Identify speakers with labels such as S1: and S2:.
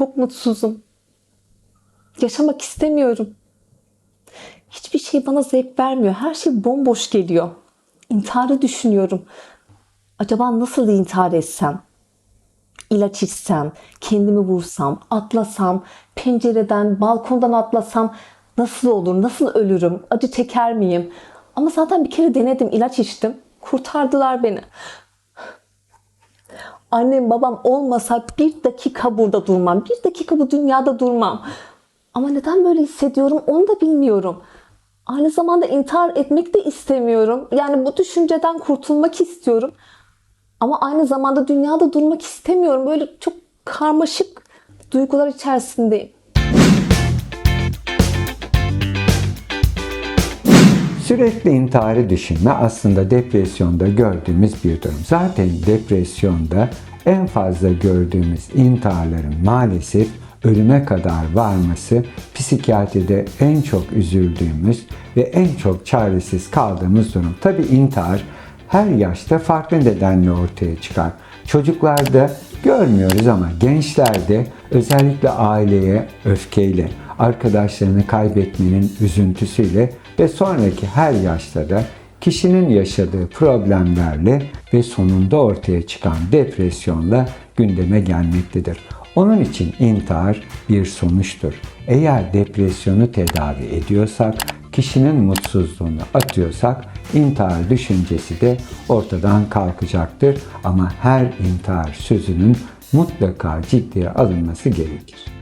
S1: Çok mutsuzum. Yaşamak istemiyorum. Hiçbir şey bana zevk vermiyor. Her şey bomboş geliyor. İntiharı düşünüyorum. Acaba nasıl intihar etsem? İlaç içsem, kendimi vursam, atlasam, pencereden, balkondan atlasam nasıl olur, nasıl ölürüm, acı çeker miyim? Ama zaten bir kere denedim, ilaç içtim. Kurtardılar beni. Annem babam olmasa bir dakika burada durmam. Bir dakika bu dünyada durmam. Ama neden böyle hissediyorum onu da bilmiyorum. Aynı zamanda intihar etmek de istemiyorum. Yani bu düşünceden kurtulmak istiyorum. Ama aynı zamanda dünyada durmak istemiyorum. Böyle çok karmaşık duygular içerisindeyim.
S2: Sürekli intiharı düşünme aslında depresyonda gördüğümüz bir durum. Zaten depresyonda en fazla gördüğümüz intiharların maalesef ölüme kadar varması psikiyatride en çok üzüldüğümüz ve en çok çaresiz kaldığımız durum. Tabi intihar her yaşta farklı nedenle ortaya çıkar. Çocuklarda görmüyoruz ama gençlerde özellikle aileye öfkeyle, arkadaşlarını kaybetmenin üzüntüsüyle ve sonraki her yaşta da kişinin yaşadığı problemlerle ve sonunda ortaya çıkan depresyonla gündeme gelmektedir. Onun için intihar bir sonuçtur. Eğer depresyonu tedavi ediyorsak, kişinin mutsuzluğunu atıyorsak intihar düşüncesi de ortadan kalkacaktır. Ama her intihar sözünün mutlaka ciddiye alınması gerekir.